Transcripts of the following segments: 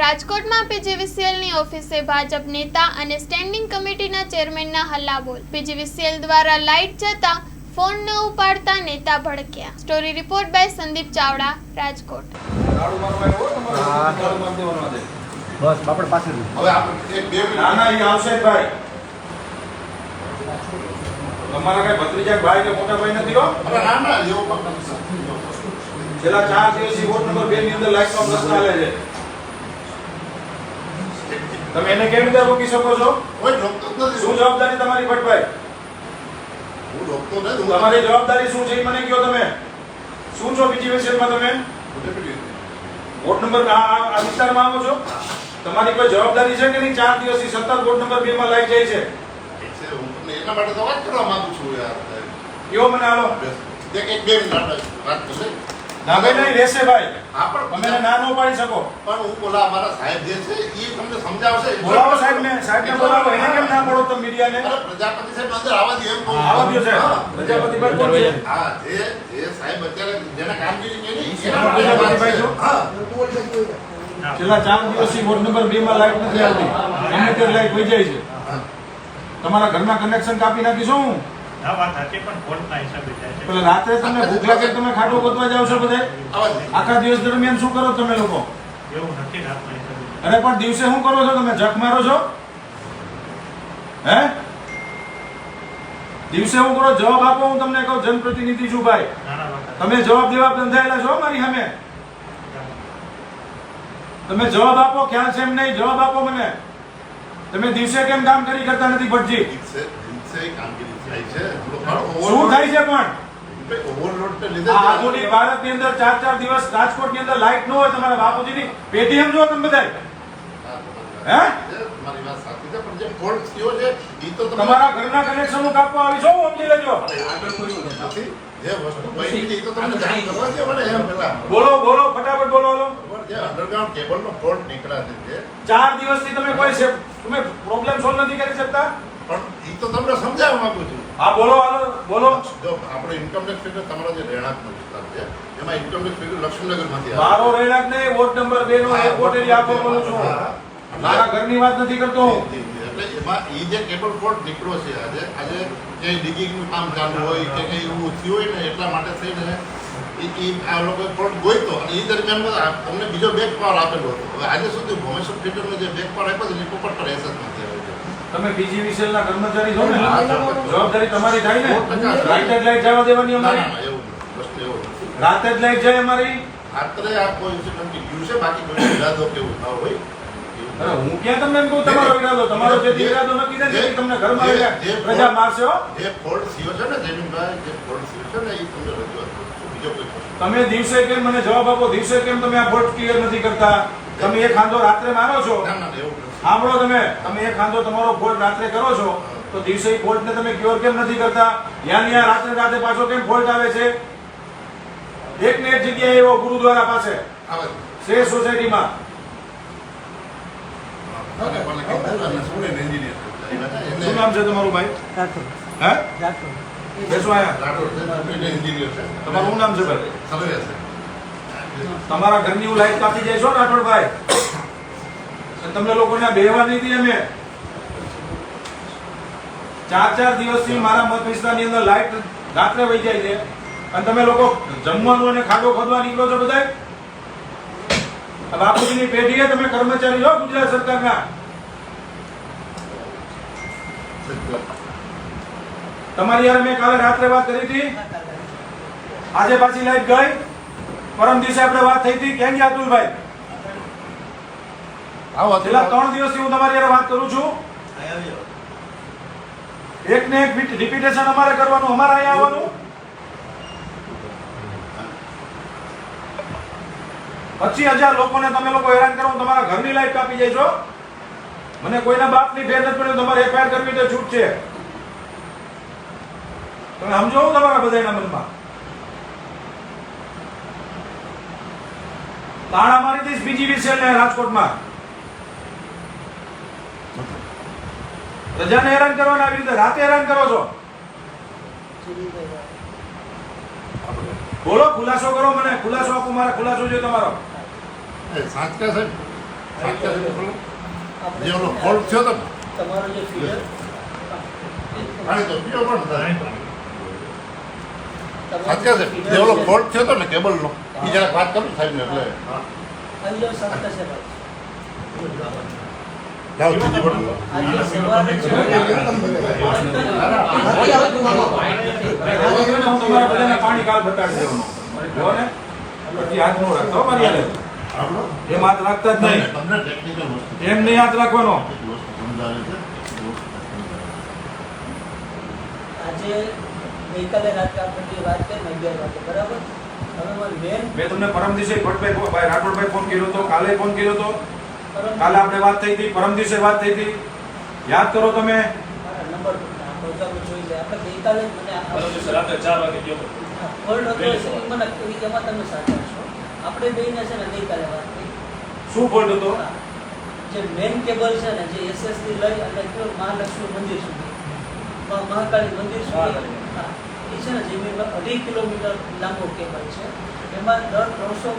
રાજકોટમાં પીજીવીસીએલની ઓફિસે ભાજપ નેતા અને સ્ટેન્ડિંગ કમિટીના ચેરમેનના હલ્લાબોલ. પીજીવીસીએલ દ્વારા લાઇટ જતા ફોન ન ઉપાડતા નેતા ભડક્યા. Story report by Sandeep Chavda Rajkot. બસ બાપડ પાસે હવે આપણે એક બે ના ના એ આવશે ભાઈ. તમારા કઈ ભત્રીજા ભાઈ કે મોટા ભાઈ નથી હો? ના ના એવું પણ નથી. છેલ્લા ચાર દિવસથી વોટ નંબર બે ની અંદર લાઈટ નો પ્રશ્ન આવે છે. તમે એને કેવી રીતે રોકી શકો છો? કોઈ રોકતો નથી. શું જવાબદારી તમારી ભટ્ટભાઈ? હું રોકતો નથી. તમારી જવાબદારી શું છે એ મને કહો તમે. શું છો બીજી વિષયમાં તમે. વોર્ડ નંબર આ વિસ્તારમાં આવો છો? તમારી કોઈ જવાબદારી છે કે નહીં? ચાર દિવસથી સતત વોર્ડ નંબર બે માં લાગી જાય છે. હું તમને એના માટે તો વાત કરવા માંગુ છું યાર. કેવો મને હાલો. એક બે મિનિટ વાત કરશે ના ભાઈ નહીં રહેશે ભાઈ. હા પણ તમે ના નો પાડી શકો. પણ હું બોલા અમારા સાહેબ જે છે એ તમને સમજાવશે. બોલાવો સાહેબ ને સાહેબ ને બોલાવો. એને કેમ ના પડો તમે મીડિયા ને પ્રજાપતિ સાહેબ અંદર આવા દે એમ કહું. આવા દે સાહેબ પ્રજાપતિ ભાઈ કોણ છે? હા જે જે સાહેબ અત્યારે જેને કામગીરી કરી એના પ્રજાપતિભાઈ છો? હા. છેલ્લા ચાર દિવસથી વોર્ડ નંબર બે માં લાઈટ નથી આવતી. ગમે તે લાઈટ વહી જાય છે. તમારા ઘરના કનેક્શન કાપી નાખીશું હું? આ વાત સાચી પણ ફોનના હિસાબે થાય છે. પેલા રાત્રે તમને ભૂખ લાગે તમે ખાટો ગોતવા જાવ છો બધે? આખા દિવસ દરમિયાન શું કરો તમે લોકો? એવું નથી રાતના હિસાબે. અરે પણ દિવસે શું કરો છો તમે? જક મારો છો? હે? દિવસે શું કરો? જવાબ આપો હું તમને કહું જનપ્રતિનિધિ છું ભાઈ. તમે જવાબ દેવા બંધાયેલા છો મારી સામે? તમે જવાબ આપો ખ્યાલ છે એમ નહીં? જવાબ આપો મને. તમે દિવસે કેમ કામ કરી કરતા નથી ભટજી? દિવસે કામગીરી શું થાય છે પણ? ને અંદર ચાર ચાર દિવસ અંદર લાઈટ ન હોય તમારા તમે બધા? તમારી ઘરના કનેક્શન કાપવા આવી છો સમજી લેજો. બોલો બોલો ફટાફટ બોલો બોલો. અંડરગ્રાઉન્ડ કેબલનો ફોલ્ટ નીકળ્યા છે ચાર દિવસથી તમે કોઈ છે તમે પ્રોબ્લેમ સોલ્વ નથી કરી શકતા? પણ એ તો તમને સમજાવવા માંગુ છું. હા બોલો બોલો. જો આપણે ઇન્કમ ટેક્સ ફિગર તમારો જે રહેણાંકનો વિસ્તાર છે એમાં ઇન્કમ ટેક્સ ફિગર લક્ષ્મીનગરમાંથી આવે મારો રહેણાંક નહીં વોર્ડ નંબર 2 નો એરપોર્ટ એરિયા આપવા બોલું છું. મારા ઘરની વાત નથી કરતો. એટલે એમાં એ જે કેબલ ફોલ્ટ નીકળ્યો છે આજે આજે ક્યાંય ડિગિંગનું કામ ચાલુ હોય કે કંઈ એવું થયું હોય ને એટલા માટે થઈને ઈ આ લોકોએ ફોલ્ટ ગોઈતો અને એ દરમિયાન તમને બીજો બેક પાવર આપેલો હતો. હવે આજે સુધી ભોમેશ્વર થિયેટરનો જે બેક પાવર આપ્યો છે એ પોપટ પર એસેસ નથી આવ્યો છે તમે બીજીવીસીએલ વિસેલના કર્મચારી છો ને? જવાબદારી તમારી થાય ને. રાતે જ લાઈટ જવા દેવાની અમારી. રાતે જ લાઈટ જાય અમારી? રાત્રે આ કોઈ ગયું છે બાકી કોઈ ઇરાદો કેવું ના હોય. હું ક્યાં તમને એમ કહું તમારો ઈરાદો તમારો જે ઈરાદો નક્કી નથી છે તમને ઘરમાં પ્રજા મારશે હો. જે ફોલ્ટ થયો છે ને જમીનભાઈ જે ફોલ્ટ થયો છે ને એ તમને રજૂઆત બીજો કોઈ તમે દિવસે કેમ મને જવાબ આપો દિવસે કેમ તમે આ ફોલ્ટ ક્લિયર નથી કરતા? તમે એ ખાંધો રાત્રે મારો છો? સાંભળો તમે. તમે એ ખાંધો તમારો ફોલ્ટ રાત્રે કરો છો તો દિવસે ફોલ્ટ ને તમે ક્યોર કેમ નથી કરતા? યા ન્યા રાત્રે રાતે પાછો કેમ ફોલ્ટ આવે છે? એક ને એક જગ્યાએ એવો ગુરુદ્વારા પાસે. શ્રેષ્ઠ સોસાયટીમાં. શું નામ છે તમારું ભાઈ? હે? બેસો આયા. તમારું નામ છે ભાઈ? તમારા ઘરની હું લાઈટ કાપી જાય છો રાઠોડભાઈ? તમને લોકોને બેહવા નહીં દી અમે ચાર ચાર દિવસથી મારા મત વિસ્તારની અંદર લાઈટ રાત્રે વહી જાય છે. અને તમે લોકો જમવાનું અને ખાડો ખોદવા નીકળો છો બધા બાપુજીની પેઢીએ તમે કર્મચારી છો ગુજરાત સરકારના. તમારી યાર મેં કાલે રાત્રે વાત કરી હતી. આજે પાછી લાઈટ ગઈ. પરમ દિવસે આપણે વાત થઈ હતી. કેમ ગયા અતુલભાઈ? આવો છેલ્લા ત્રણ દિવસથી હું તમારી યાર વાત કરું છું. એક ને એક રિપીટેશન અમારે કરવાનું અમારે અહીંયા આવવાનું. પચીસ હજાર લોકોને તમે લોકો હેરાન કરો તમારા ઘરની લાઈટ કાપી જાય છો મને કોઈના બાપની ફેર નથી પડ્યો તમારે એફઆઈઆર કરવી તો છૂટ છે. તમે સમજો તમારા બધાના મનમાં. તાળા મારી દઈશ બીજી વિશે રાજકોટમાં. પ્રજાને હેરાન કરવાના આવી રીતે રાતે હેરાન કરો છો. બોલો ખુલાસો કરો મને. ખુલાસો આપો મારે. ખુલાસો જોઈએ તમારો. સાચકા સાહેબ. જે ઓલો ફોલ્ટ થયો તો. ને તમારો જે ફીડર પાણી તો પીવો પણ ને. ઓલો ફોલ્ટ થયો તો ને કેબલનો એ જરાક વાત કરું એટલે. હું તમારા બધાને પાણી કાલ બતાડી દેવાનું. જો ને પછી હાથ નો રાખતો મારી એમ હાથ રાખતા જ નહીં. એમ નહીં હાથ રાખવાનો. આજે ગઈકાલે રાત્રે આપણે જે વાત કરી અગિયાર વાગે બરાબર? હવે મારી બેન મેં તમને પરમ દિવસે ભટ્ટભાઈ ભાઈ રાઠોડભાઈ ફોન કર્યો હતો કાલે ફોન કર્યો હતો કાલે આપણે વાત થઈ હતી પરમ દિવસે વાત થઈ હતી. યાદ કરો તમે? આપણે સાચા છો. આપણે બેયને છે ને ગઈકાલે વાત કરી. શું ફોલ્ટ હતો? જે મેન કેબલ છે ને જે એસએસથી લઈ અને કેવું મહાલક્ષ્મી મંદિર સુધી. મહા- મહાકાળી મંદિર સુધી. એ છે ને જમીનમાં અઢી કિલોમીટર લાંબો કેબલ છે. એમાં દર ત્રણસો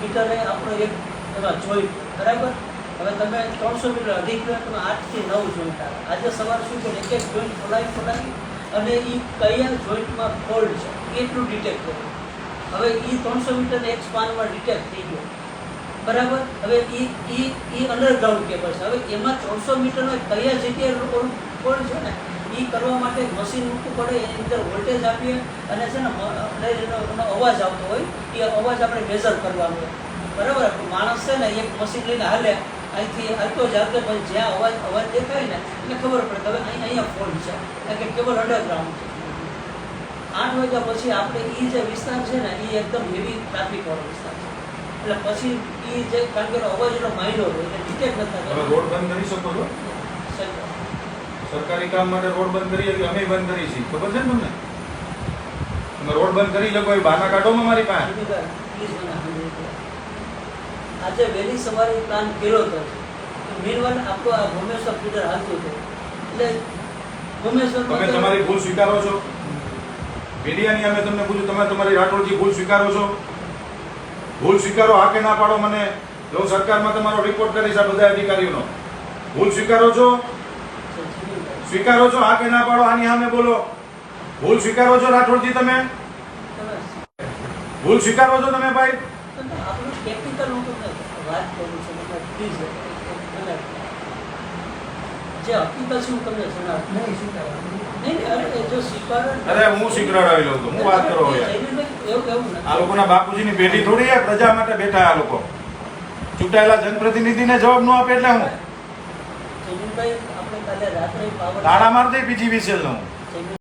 મીટરે આપણો એક એમાં જોઈન્ટ બરાબર? હવે તમે ત્રણસો મીટર અઢી કિલોમીટરમાં આઠથી નવ જોઈન્ટ આવે. આજે સવારે શું છે એક એક જોઈન્ટ ખોલાવી ખોલાવી અને એ કયા જોઈન્ટમાં ફોલ્ડ છે, એટલું ડિટેક્ટ કર્યું હવે એ ત્રણસો મીટર એક સ્પાનમાં ડિટેક્ટ થઈ ગયો. બરાબર? હવે એ એ અંડરગ્રાઉન્ડ કેબલ છે. હવે એમાં ત્રણસો મીટરનો કયા જગ્યાએ ફોલ્ડ છે ને એ કરવા માટે મશીન મૂકવું પડે એની અંદર વોલ્ટેજ આપીએ અને છે ને એનો એનો અવાજ આવતો હોય એ અવાજ આપણે મેઝર કરવાનો હોય. બરાબર? માણસ છે ને એક મશીન લઈને હાલે અહીંથી હાલતો જ હાલતો પછી જ્યાં અવાજ અવાજ દેખાય ને એટલે ખબર પડે હવે અહીં અહીંયા ફોલ્ટ છે. એટલે કે કેબલ અંડરગ્રાઉન્ડ છે. આઠ વાગ્યા પછી આપણે એ જે વિસ્તાર છે ને એ એકદમ હેવી ટ્રાફિકવાળો વિસ્તાર છે. એટલે પછી એ જે કારણ કે અવાજ એનો માઇલો હોય એટલે ડિટેક્ટ નથી રોડ બંધ કરી શકો છો? સરકારી કામ માટે રોડ બંધ કરીએ કે અમે બંધ કરી છીએ. ખબર છે ને તમને? તમે રોડ બંધ કરી લો કોઈ બહાના કાઢો મારી પાસે. આજે વહેલી સવારે પ્લાન કર્યો હતો. મેનવન આપકો આ ભુવનેશ્વર ફીડર હાલતું હતું એટલે ભુવનેશ્વર તમે તમારી ભૂલ સ્વીકારો છો. મીડિયાની અમે તમને પૂછ્યું તમે તમારી રાઠોડજી ભૂલ સ્વીકારો છો. ભૂલ સ્વીકારો હા કે ના પાડો મને. જો સરકારમાં તમારો રિપોર્ટ કરીશ આ બધા અધિકારીઓનો. ભૂલ સ્વીકારો છો? સ્વીકારો છો હા કે ના પાડો? આની સામે બોલો. ભૂલ સ્વીકારો છો રાઠોડજી તમે? ભૂલ સ્વીકારો છો તમે ભાઈ? અરે હું શીખડાવી લઉં છું. હું વાત કરો આ લોકોના બાપુજીની પેઢી થોડી પ્રજા માટે બેઠા આ લોકો. ચૂંટાયેલા જનપ્રતિનિધિને જવાબ ન આપે એટલે હું? જયવીરભાઈ, આપણે કાલે રાત્રે પાવર તાળા માર દે બીજી વિસેલ હું જયવીર